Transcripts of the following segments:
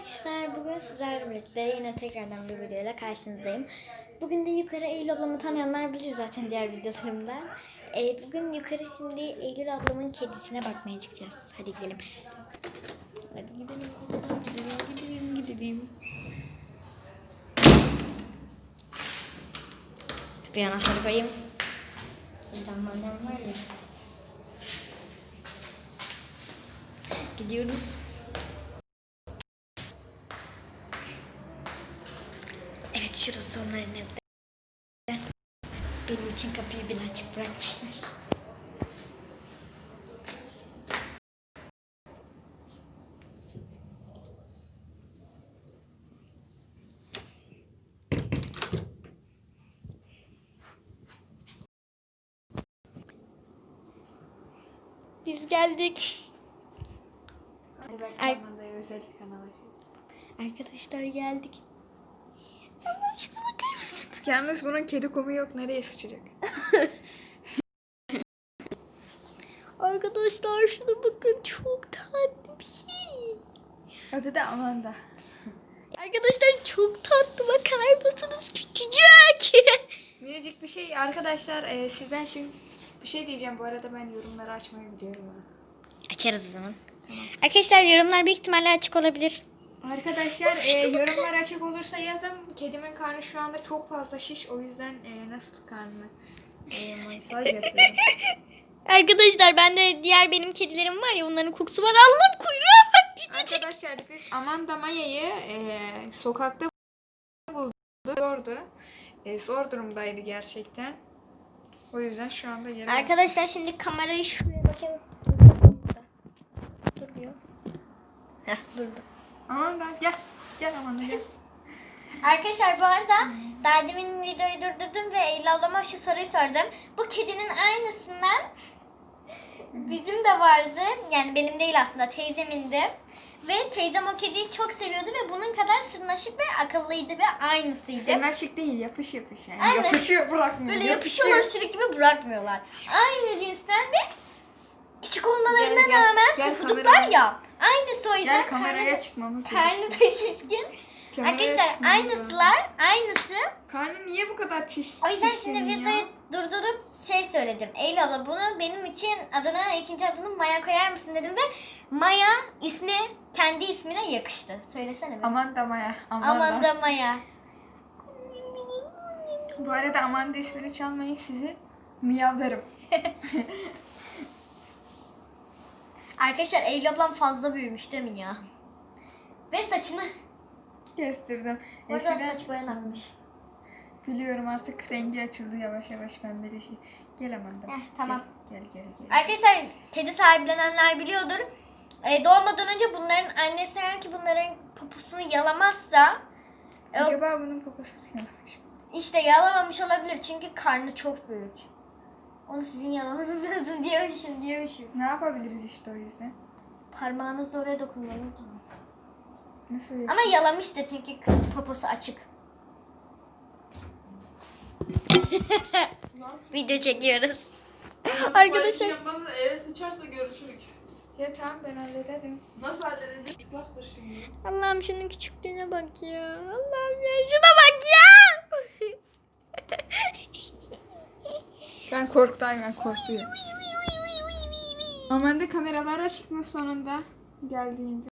Arkadaşlar bugün sizlerle birlikte yine tekrardan bir videoyla karşınızdayım. Bugün de yukarı Eylül ablamı tanıyanlar bilir zaten diğer videolarımdan. Ee, bugün yukarı şimdi Eylül ablamın kedisine bakmaya çıkacağız. Hadi gidelim. Hadi gidelim, gidelim, gidelim, gidelim. Bir anahtarı koyayım. Zamanlar var ya. Gidiyoruz. Evet şurası onların evi. Benim için kapıyı bile açık bırakmışlar. Biz geldik. Açayım. Arkadaşlar geldik. Ama şuna bakar mısınız? Yalnız bunun kedi kumu yok. Nereye sıçacak? Arkadaşlar şuna bakın çok tatlı bir şey. Adı da Amanda. Arkadaşlar çok tatlı bakar mısınız küçücük. Minicik bir şey. Arkadaşlar e, sizden şimdi bir şey diyeceğim. Bu arada ben yorumları açmayı biliyorum. ha. Açarız o zaman. Arkadaşlar yorumlar büyük ihtimalle açık olabilir. Arkadaşlar e, yorumlar açık olursa yazın. Kedimin karnı şu anda çok fazla şiş. O yüzden e, nasıl karnı e, masaj yapıyorum. Arkadaşlar ben de diğer benim kedilerim var ya onların kokusu var. Allah'ım kuyruğa bak küçücük. Arkadaşlar biz Amanda Maya'yı e, sokakta bulduk. Zordu. E, zor durumdaydı gerçekten. O yüzden şu anda yere... Arkadaşlar şimdi kamerayı şuraya bakayım. Duruyor. Heh durdu. Amanda gel. Gel Amanda gel. Arkadaşlar bu arada daha demin videoyu durdurdum ve Eylül ablama şu soruyu sordum. Bu kedinin aynısından bizim de vardı. Yani benim değil aslında teyzemindi. Ve teyzem o kediyi çok seviyordu ve bunun kadar sırnaşık ve akıllıydı ve aynısıydı. Sırnaşık değil yapış yapış yani. Aynen. Yapışıyor bırakmıyor. Böyle yapışıyor. yapışıyorlar sürekli ve bırakmıyorlar. Aynı cinsten ve küçük olmalarına Gel, gel. rağmen Gel pufuduklar kameraya. ya. Aynısı o yüzden Gel kameraya çıkmamız karnı da şişkin. Arkadaşlar aynısılar, aynısı. Karnı niye bu kadar çiş? O yüzden şimdi videoyu durdurup şey söyledim. Eylül abla bunu benim için adına ikinci adını Maya koyar mısın dedim ve Maya ismi kendi ismine yakıştı. Söylesene be. Amanda Maya. Amanda. Amanda Maya. Bu arada Amanda ismini çalmayın sizi miyavlarım. Arkadaşlar Eylül ablam fazla büyümüş değil mi ya? Ve saçını. Kestirdim. Bu arada Eskiden- saç boyan akmış. Biliyorum artık rengi açıldı yavaş yavaş pembeleşiyor. Gel Amanda. Heh, tamam. Gel gel gel. gel. Arkadaşlar kedi sahiplenenler biliyordur. E, doğmadan önce bunların annesi eğer ki bunların poposunu yalamazsa e, Acaba bunun poposu yanlış mı? işte yalamamış olabilir çünkü karnı çok büyük. Onu sizin yalamanız lazım diyormuşum diyormuşum. Ne yapabiliriz işte o yüzden? Parmağınızla oraya dokunmanız lazım. Nasıl? Ama yalamıştır çünkü poposu açık. Video çekiyoruz. Arkadaşlar da eve sıçarsa görüşürük. Ya tamam ben hallederim. Nasıl halledeceğiz? Islahtır şimdi. Allah'ım şunun küçüklüğüne bak ya. Allah'ım ya şuna bak ya. Ben korktu hayvan korkuyor. Amanda kameralara çıkma sonunda geldiğinde.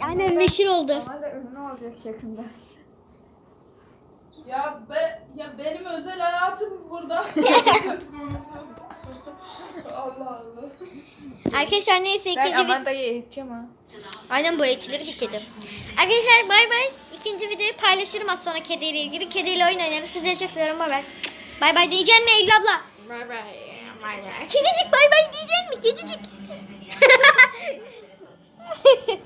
Aynen meşhur oldu. Amanda ünlü olacak yakında. Ya be, ya benim özel hayatım burada. Söz konusu. Allah Allah. Arkadaşlar neyse Ben ikinci video... Amanda'yı eğiteceğim ha. Aynen bu eğitilir bir kedi. Arkadaşlar bay bay. İkinci videoyu paylaşırım az sonra kediyle ilgili. Kediyle oyun oynarız. Sizleri çok seviyorum. Bay bay. Bay bay diyeceksin mi Eylül abla? Bay bay. Bay bay. Kedicik bay bay diyeceksin mi? Kedicik.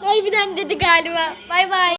Harbiden dedi galiba. Bay bay.